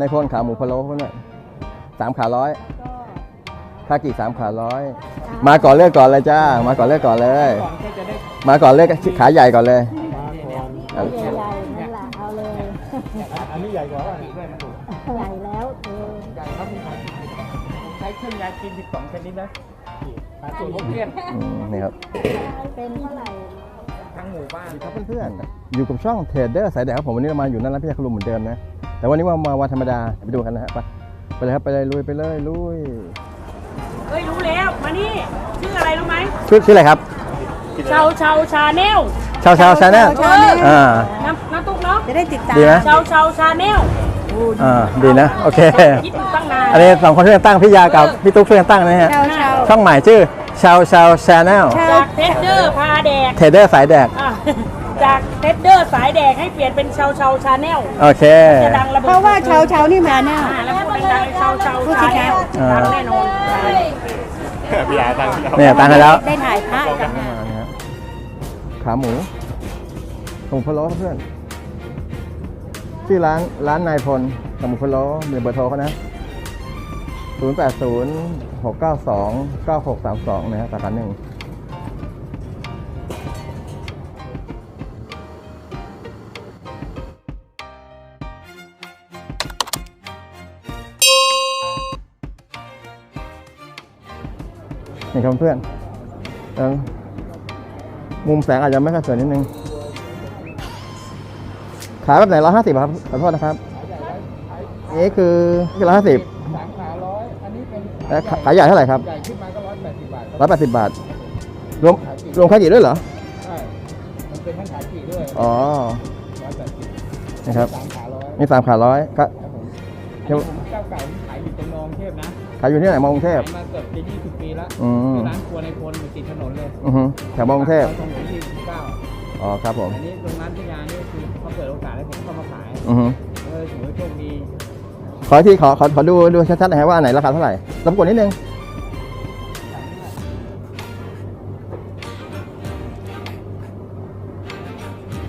ในพลขาหมูพะโล้พวกเนี่ยสามขาร้อยก็คากิสามขาร้อยมาก่อนเลือกก่อนเลยจ้า มาก่อนเลือกก่อนเลยก่อนก็จะได้มาก่อนเลือกขาใหญ่ก่อนเลยเอาใหญ่ๆนั่นแหละเอาเลยอันนี้ใหญ่กว่าด้วยนะใหญ่แล้วเออใหญ่ครับมีขายใช้เครื่องยาจีน12ชนิดนะสูตรพกเทียนอืมนี่ครับเป็นเท่าไหร่ทั้งหมู่บ้านครับเพื่อนๆอยู่กับช่องเทรดเดอร์สายแดงครับผมวันนี้เรามาอยู่นั่นแล้วพี่ยาคลุมเหมือนเดิมนะ แต่วันนี้ว่ามาวันธรรมดาไปดูกันนะฮะไปไปเลยครับไปเลยลุยไปเลยลุยเฮ้ยรู้แล้วมานี่ชื่ออะไรรู้ไหมชื่อชื่ออะไรครับชาวชาวชาแนลชาวชาวชาแนลอ่าน้ำน้ำตุ๊กเนาะจะได้ติดตามดีไหมชาวชาวชาแนลอ่าดีนะโอเคคิดอยู่ตั้งนานอันนี้สองคนช่วยกันตั้งพี่ยากับพี่ตุ๊กช่วยกันตั้งนะฮะชาวชาวช่องใหม่ชื่อชาวชาวชาแนลจากเทสเดอร์พาแดกเทรดเดอร์สายแดกอะ จากเทสเดอร์สายแดกให้เปลี่ยนเป็นชาวชาวชาแนลโอเค จะดังระเบิดเพราะว่าชาวชาวนี่มาแน่ อ่าแล้วพูดดังๆชาวชาวชาแนลอ่าดังแน่นอนพี่อาตังเนี่ยตั้งให้แล้วได้ถ่ายพระกันอ่านะฮะขาหมูหมูพะโล้ครับเพื่อนชื่อร้านร้านนายพลขาหมูพะโล้มีเบอร์โทรเขานะ 0 8 0 6 9 2 9 6 3 2นะฮะสาขาหนึ่ง นี่ครับเพื่อนเออมุมแสงอาจจะไม่ค่อยสวยนิดนึง ขายแบบไหนร้อยห้าสิบครับขอโทษนะครับ นี่คือคือร้อยห้าสิบสามขาร้อยอันนี้เป็นแล้วขาขายใหญ่เท่าไหร่ครับ ใหญ่ขึ้นมาก็ร้อยแปดสิบบาทร้อยแปดสิบบาท รวมรวมค่ากี่ด้วยเหรอ ใช่ มันเป็นทั้งขาขี่ด้วย อ๋อร้อยแปดสิบนะครับสามขาร้อยมีสามขาร้อยก็ครับผมอันนี้ผมเจ้าเก่าที่ขายอยู่ตรงนองเทพนะ ขายอยู่ที่ไหนมอกรุงเทพขายมาเกือบจะยี่สิบปีแล้วอืม คือร้านครัวในพลอยู่ติดถนนเลยอือฮึแถวมอกรุงเทพตรงหลวงที่สิบเก้าอ๋อครับผมอันนี้ตรงร้านพิยานี่คือเขาเปิดโอกาสให้ผมเข้ามาขายอือฮึเออถือว่าโชคดีขออีกทีขอขอขอดูดูชัดๆหน่อยฮะว่าอันไหนราคาเท่าไหร่รบกวนนิดนึง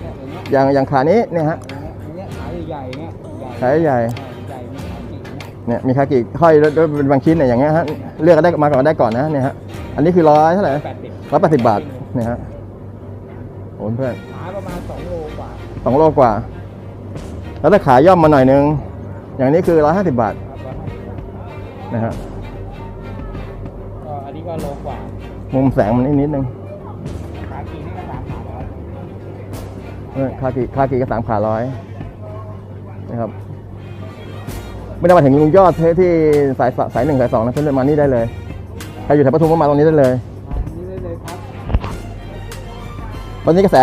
เนี่ยอย่างเงี้ยอย่างอย่างขานี้เนี่ยฮะอย่างเงี้ยขายใหญ่ๆเนี่ยขายใหญ่ เนี่ยมีคากิห้อยด้วยด้วยเป็นบางชิ้นเนี่ยอย่างเงี้ยฮะเลือกก็ได้มาก่อนได้ก่อนนะเนี่ยฮะอันนี้คือร้อยเท่าไหร่แปดสิบร้อยแปดสิบบาทเนี่ยฮะโอ้เพื่อนขายประมาณสองโลกว่าสองโลกว่า แล้วถ้าขายย่อมมาหน่อยนึง อย่างนี้คือร้อยห้าสิบบาทครับนะฮะก็อันนี้ก็โลกว่า มุมแสงมันนิดนิดนึงขายกี่นี่ก็สามขาร้อยเออคากิคากิก็สามขาร้อยนะครับ ไม่ต้องมาถึงลุงยอดที่สายสายหนึ่งสายสองนะเพื่อนๆมานี่ได้เลยใครอยู่แถวปทุมก็มาตรงนี้ได้เลยนี่ได้เลยครับตอนนี้กระแส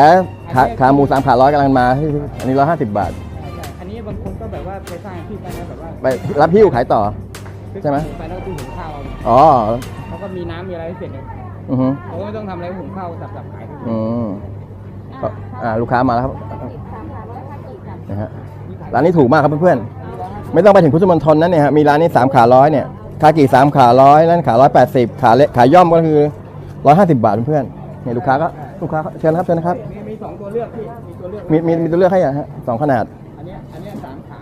ขาขาหมูสามขาร้อยกำลังมาที่อันนี้ร้อยห้าสิบบาทใช่ใช่อันนี้บางคนก็แบบว่าไปสร้างอาชีพได้นะแบบว่าไปรับหิ้วขายต่อ ใช่ไหมไปแล้วก็ไปหุงข้าวเอาอ๋อเขาก็มีน้ำมีอะไรให้เสร็จเนี่ยอือฮึเขาก็ไม่ต้องทำอะไรหุงข้าวสับๆขายอืมก็อ่าลูกค้ามาแล้วครับนะฮะร้านนี้ถูกมากครับเพื่อนๆ ไม่ต้องไปถึงพุทธมณฑลนั่นเนี่ยฮะมีร้านนี้สามขาร้อยเนี่ยคากิสามขาร้อยร้านขาร้อยแปดสิบขาเล็กขาย่อมก็คือร้อยห้าสิบบาทเพื่อนๆเนี่ยลูกค้าก็ลูกค้าเชิญนะครับเชิญนะครับ มีมีสองตัวเลือกพี่มีตัวเลือกมีมีมีตัวเลือกให้อะฮะสองขนาดอันเนี้ยอันเนี้ยสามขา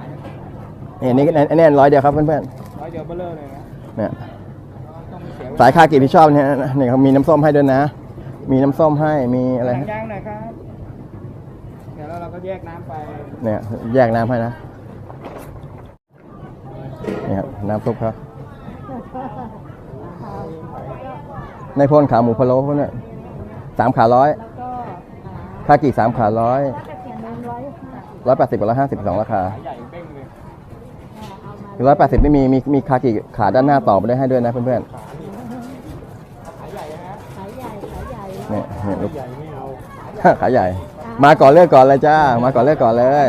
เนี่ยนี่นี่อันนี้ร้อยเดียวครับเพื่อนร้อยเดียวเบลเลอร์เลยนะๆเนี่ยต้องมีเสียเวลสายคากิที่ชอบเนี่ยเนี่ยเขามีน้ำส้มให้ด้วยนะ มีน้ำส้มให้มีอะไรหนังฮะยางหน่อยครับ เดี๋ยวแล้วเราก็แยกน้ำไปเนี่ยแยกน้ำให้นะ นี่ครับน้ำซุปครับในพลขาหมูพะโล้พวกเนี่ยสามขาร้อยแล้วก็คากิสามขาร้อยร้อยแปดสิบกับร้อยห้าสิบสองราคาร้อยแปดสิบไม่มีมีมีคากิขาด้านหน้าต่อไปได้ให้ด้วยนะเพื่อนขาใหญ่ฮะขาใหญ่ขาใหญ่ๆเนี่ยเนี่ยลูกใหญ่ไม่เอาขาใหญ่ มาก่อนเลือกก่อนเลยจ้า มาก่อนเลือกก่อนเลย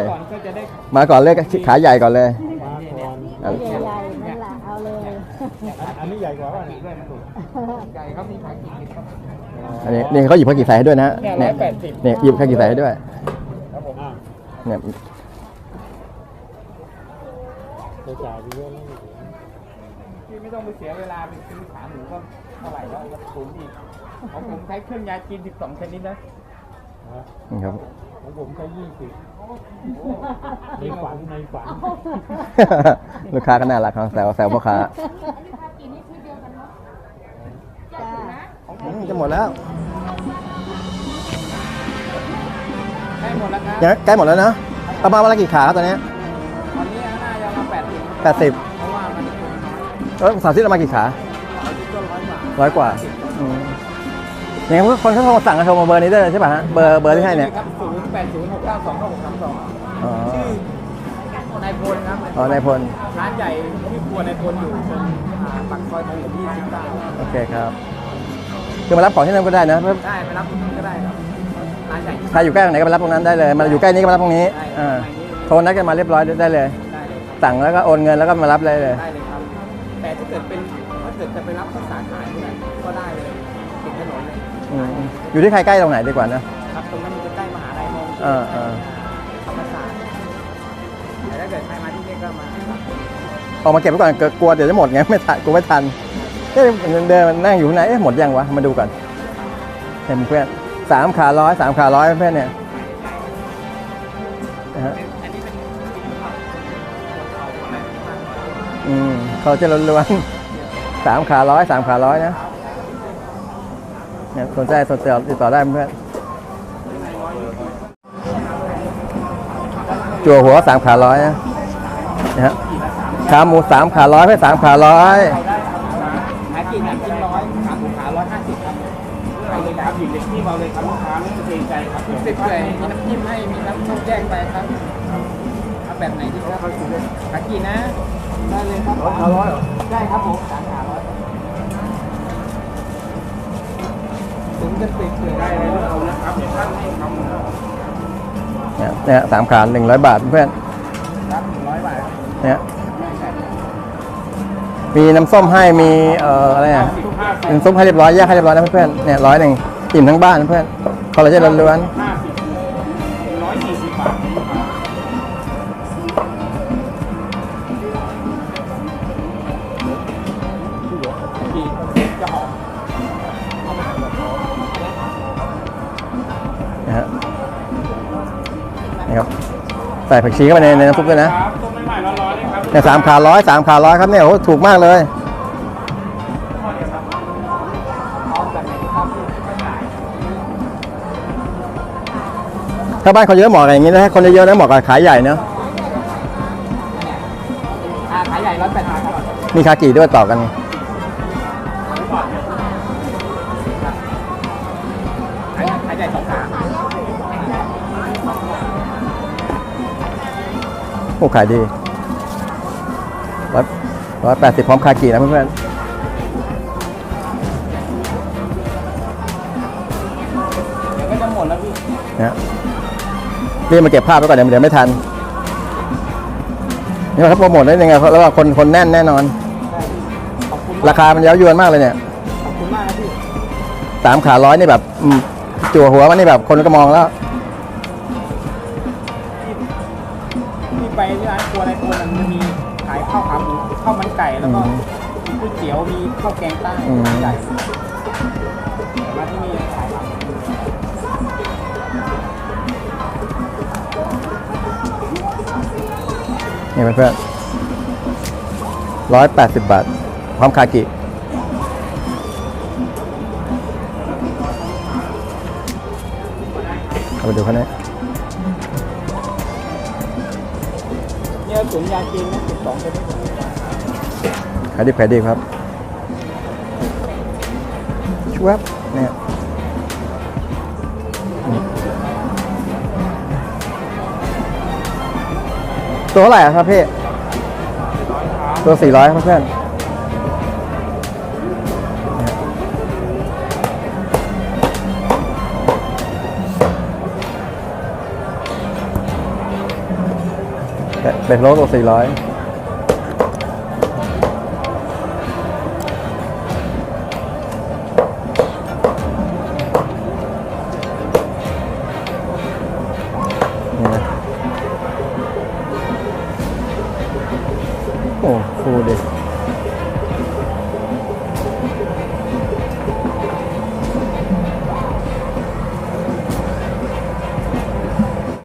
มาก่อนเลือกขาใหญ่ก่อนเลย มาก่อนอะใหญ่ๆนั่นแหละเอาเลย อันนี้ใหญ่กว่าอีกด้วยนะถูกใหญ่ครับมีขายกี่ชิ้นครับอันนี้นี่เขาหยิบคากิใส่ให้ด้วยนะเนี่ยเนี่ย180เนี่ยหยิบคากิใส่ให้ด้วยครับผมเนี่ยจะจ่ายไปเยอะแล้วพี่ไม่ต้องไปเสียเวลาไปซื้อขาหมูก็เท่าไหร่แล้วแล้วศูนย์อีกของผมใช้เครื่องยาจีน12ชนิดนะนี่ครับ ของผมใช้ยี่สิบในฝันในฝันลูกค้าก็น่ารักครับแซวแซวพ่อค้าจ้าอืมจะหมดแล้วได้หมดแล้วครับยังใกล้หมดแล้วนะประมาณวันละกี่ขาครับตอนนี้ตอนนี้น่าจะมาแปดสิบแปดสิบเพราะว่ามันเป็นน้อยเออสามสิบประมาณกี่ขาเอาที่ก็ร้อยกว่าร้อยกว่าอืมอย่างนี้คนเขาโทรสั่งก็โทรมาเบอร์นี้ได้เลยใช่ป่ะฮะเบอร์เบอร์ที่ให้เนี่ย ครับศูนย์แปดศูนย์หกเก้าสองหกสามสองอ๋อนายพลครับอ๋อนายพล ร้านใหญ่ที่ครัวนายพลอยู่ตรงอ่าปากซอยทองหลวงยี่สิบเก้าโอเคครับคือมารับของที่นั่นก็ได้นะได้ไปรับตรงนี้ก็ได้ครับร้านใหญ่ใครอยู่ใกล้ตรงไหนก็มารับตรงนั้นได้เลย มาอยู่ใกล้นี้ก็มารับตรงนี้ได้อ่าได้โทรนัดกันมาเรียบร้อยได้เลย ได้เลยครับสั่งแล้วก็โอนเงินแล้วก็มารับเลยเลย ได้เลยครับ แต่ถ้าเกิดเป็นถ้าเกิดจะไปรับที่สาขาเนี่ยก็ได้เลยติดถนนเลยอืมอยู่ที่ใครใกล้ตรงไหนดีกว่านะครับตรงนั้น เออเออธรรมศาสตร์แต่ถ้าเกิดใครมาที่นี่ก็มาออกมาเก็บไว้ก่อนเกิดกลัวเดี๋ยวจะหมดไงไม่ทันกูไม่ทันเอ๊ะเดินนั่งอยู่ข้างในเอ๊ะหมดยังวะมาดูก่อนเห็นเพื่อนสามขาร้อยสามขาร้อยเพื่อนเนี่ยนะฮะอันนี้เป็นเขาอะไรที่มาอืมเขาจะล้วนๆสามขาร้อยสามขาร้อยนะเนี่ยสนใจสนใจติดต่อได้เพื่อน จั่วหัวสามขาร้อยนะนะฮะขาหมูสามขาร้อยเพื่อนสามขาร้อยหากินหากินร้อยขาหมูขาร้อยห้าสิบครับไปเลยครับหยิบเด็กที่เราเลยครับลูกค้าไม่ต้องเกรงใจครับสิบเลยมีน้ำจิ้มให้มีน้ำส้มแจ้งไปครับเอาแบบไหนดีครับขากี่นะได้เลยครับขาร้อยได้ครับผมสามขาร้อยถึงจะติดเลยได้เลยเอานะครับเดี๋ยวท่านให้คำ เนี่ยเนี่ยสามขาหนึ่งร้อยบาทเพื่อนครับหนึ่งร้อยบาทครับเนี่ยมีน้ำส้มให้มีเอ่ออะไรอะสิบห้าสิบน้ำส้มให้เรียบร้อยแยกให้เรียบร้อยนะเพื่อนๆเนี่ยร้อยหนึ่งอิ่มทั้งบ้านเพื่อนคอลลาเจนล้วนห้ นี่ครับใส่ผักชีเข้าไปในในน้ำซุปด้วยนะครับต้มใหม่ๆร้อนๆเลยครับเนี่ยสามขาร้อยสามขาร้อยครับเนี่ยโอ้โหถูกมากเลยเอาแบบไหนครับถ้าบ้านเขาเยอะเหมาะกับอย่างนี้นะถ้าคนเยอะๆนะเหมาะกับขายใหญ่เนาะอ่าขายใหญ่ร้อยแปดสิบครับมีคากิด้วยต่อกันขายขายใหญ่สองขา โอ้ขายดีร้อยร้อยแปดสิบพร้อมคากินะเพื่อนเดี๋ยวก็จะหมดแล้วพี่ๆนะฮะรีบมาเก็บภาพไว้ก่อนเดี๋ยวเดี๋ยวไม่ทันนี่เขาโปรโมทได้ยังไงเพราะว่าคนคนแน่นแน่นอนได้พี่ขอบคุณราคามันเย้ายวนมากเลยเนี่ยขอบคุณมากนะพี่สามขาร้อยนี่แบบอืมจั่วหัวมันนี่แบบคนก็มองแล้ว ไปร้านครัวในครัวนั้นมันมีขายข้าวขาหมูข้าวมันไก่แล้วก็อืมมีก๋วยเตี๋ยวมีข้าวแกงใต้อืมใหญ่แต่ว่าที่นี่ขายหลังนี่เพื่อนร้อยแปดสิบบาท พร้อมคากิเอาไปดูเขาเนี่ย เนี่ยาจีนนะสิบสองเป็นขายดีขายดีครับชวบเนี่ยตัวเท่าไหร่อะครับพี่ตัวสี่ร้อยครับเพื่อน เบรกรถตัวสี่ร้อย